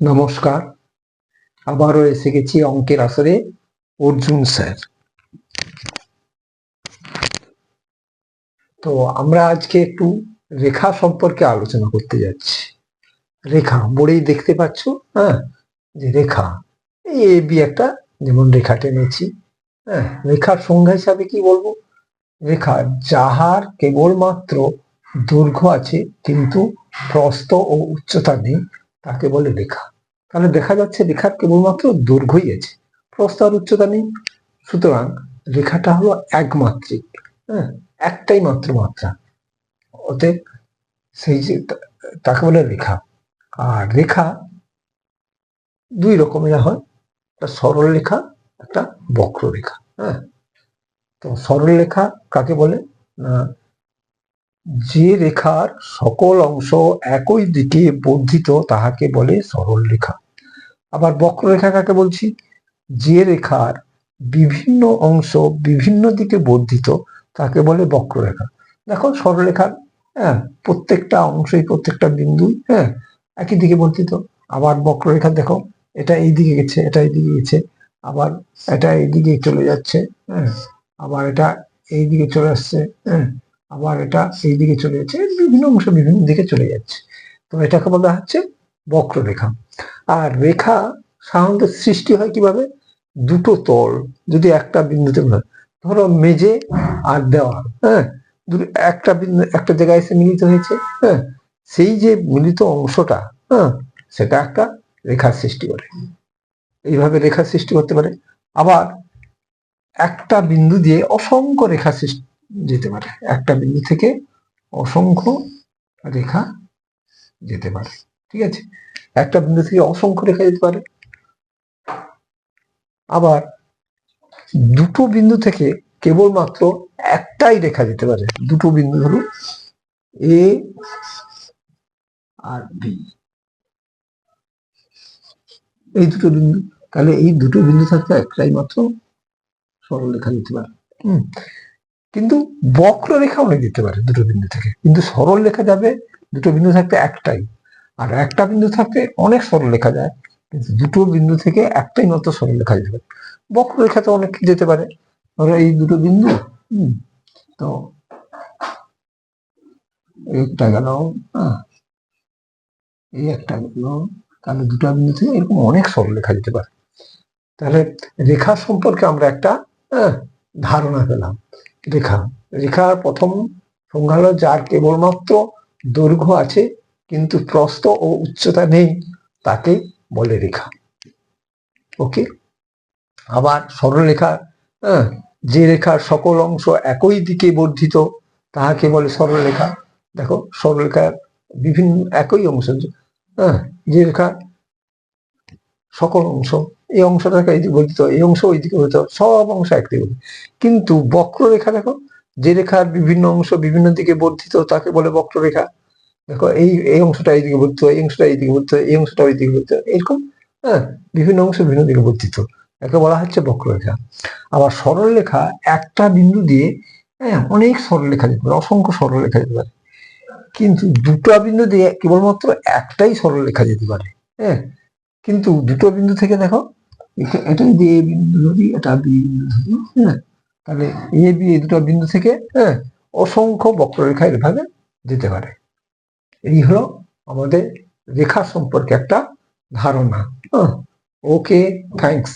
নমস্কার। আবারও এসে গেছি অঙ্কের আসরে। অর্জুন স্যার। তো আমরা আজকে একটু রেখা সম্পর্কে আলোচনা করতে যাচ্ছি। রেখা বোর্ডেই দেখতে পাচ্ছ হ্যাঁ? যে রেখা, এই এ বি একটা যেমন রেখা টেনেছি হ্যাঁ? রেখার সংজ্ঞা হিসাবে কি বলব? রেখা, যাহার কেবলমাত্র দৈর্ঘ্য আছে, কিন্তু প্রস্থ ও উচ্চতা নেই তাকে বলে রেখা তাহলে দেখা যাচ্ছে রেখার কেবলমাত্র দৈর্ঘ্যই আছে। প্রস্থ আর উচ্চতা নেই। সুতরাং রেখাটা হলো একমাত্রিক হ্যাঁ একটাই মাত্র মাত্রা। অতএব সেই যে তাকে বলে রেখা আর রেখা দুই রকমের হয়। একটা সরল রেখা একটা বক্ররেখা হ্যাঁ। তো সরল রেখা কাকে বলে? না যে রেখার সকল অংশ একই দিকে বর্ধিত, তাহাকে বলে সরল রেখা। আবার বক্ররেখা কাকে বলছি? যে রেখার বিভিন্ন অংশ বিভিন্ন দিকে বর্ধিত, তাকে বলে বক্ররেখা দেখো সরলরেখার হ্যাঁ প্রত্যেকটা অংশই প্রত্যেকটা বিন্দু হ্যাঁ একই দিকে বর্ধিত। আবার বক্ররেখা দেখো, এটা এই দিকে গেছে, এটা এই দিকে গেছে, আবার এটা এই দিকে চলে যাচ্ছে হ্যাঁ আবার এটা এই দিকে চলে আসছে হ্যাঁ আবার এটা এই দিকে চলে যাচ্ছে বিভিন্ন অংশ বিভিন্ন দিকে চলে যাচ্ছে। তো এটাকে বলা হচ্ছে বক্ররেখা। আর রেখা সাধারণত সৃষ্টি হয় কীভাবে? দুটো তল, যদি একটা বিন্দুতে ধরো মেঝে আর দেওয়াল হ্যাঁ? একটা বিন্দু, একটা জায়গায় এসে মিলিত হয়েছে হ্যাঁ? সেই যে মিলিত অংশটা হ্যাঁ? সেটা একটা রেখার সৃষ্টি করে। এইভাবে রেখার সৃষ্টি করতে পারে। আবার একটা বিন্দু দিয়ে অসংখ্য রেখা সৃষ্টি যেতে পারে। একটা বিন্দু থেকে অসংখ্য রেখা যেতে পারে। ঠিক আছে? একটা বিন্দু থেকে অসংখ্য রেখা যেতে পারে। আবার দুটো বিন্দু থেকে কেবলমাত্র একটাই রেখা যেতে পারে। দুটো বিন্দু ধরুন এ আর বি এই দুটো বিন্দু, তাহলে এই দুটো বিন্দু থাকতে একটাই মাত্র সরল রেখা যেতে পারে। হুম? কিন্তু বক্র রেখা অনেক যেতে পারে দুটো বিন্দু থেকে। কিন্তু সরল রেখা যাবে দুটো বিন্দু থাকতে একটাই। আর একটা বিন্দু থাকতে অনেক সরল লেখা যায় কিন্তু দুটো বিন্দু থেকে একটাই মাত্র সরল লেখা পারে। বক্ররেখা তো অনেক যেতে পারে। ধরো এই দুটো বিন্দু তো একটা গেল হ্যাঁ এই একটা গেল তাহলে দুটো বিন্দু থেকে এরকম অনেক সরল লেখা যেতে পারে। তাহলে রেখা সম্পর্কে আমরা একটা হ্যাঁ, ধারণা পেলাম। রেখা। রেখার প্রথম সংজ্ঞা হলো যার কেবলমাত্র দৈর্ঘ্য আছে, কিন্তু প্রস্থ ও উচ্চতা নেই, তাকে বলে রেখা। ওকে আবার সরলরেখা হ্যাঁ যে রেখার সকল অংশ একই দিকে বর্ধিত, তাহাকে বলে সরলরেখা দেখো সরলরেখার বিভিন্ন একই অংশ হ্যাঁ যে রেখা সকল অংশ, এই অংশটাকে এই দিকে বর্ধিত, এই অংশ ওই দিকে বর্ধিত, সব অংশ একদিকে। কিন্তু বক্ররেখা দেখো, যে রেখার বিভিন্ন অংশ বিভিন্ন দিকে বর্ধিত, তাকে বলে বক্ররেখা। দেখো, এই এই অংশটা এই দিকে বর্ধিত, এই অংশটা এই দিকে বর্ধিত, এই অংশটা ওই দিকে বর্ধিত, এরকম হ্যাঁ বিভিন্ন অংশ বিভিন্ন দিকে বর্ধিত। একে বলা হচ্ছে বক্ররেখা। আবার সরলরেখা একটা বিন্দু দিয়ে হ্যাঁ অনেক সরলরেখা যেতে পারে, অসংখ্য সরলরেখা যেতে পারে। কিন্তু দুটো বিন্দু দিয়ে কেবলমাত্র একটাই সরলরেখা যেতে পারে হ্যাঁ কিন্তু দুটো বিন্দু থেকে দেখো এটা- যদি এ বিন্দু ধরি, এটা বি বিন্দু ধরি হ্যাঁ? তাহলে এ বি এই দুটো বিন্দু থেকে হ্যাঁ অসংখ্য বক্ররেখা এভাবে যেতে পারে। এই হলো আমাদের রেখা সম্পর্কে একটা ধারণা ওকে থ্যাঙ্কস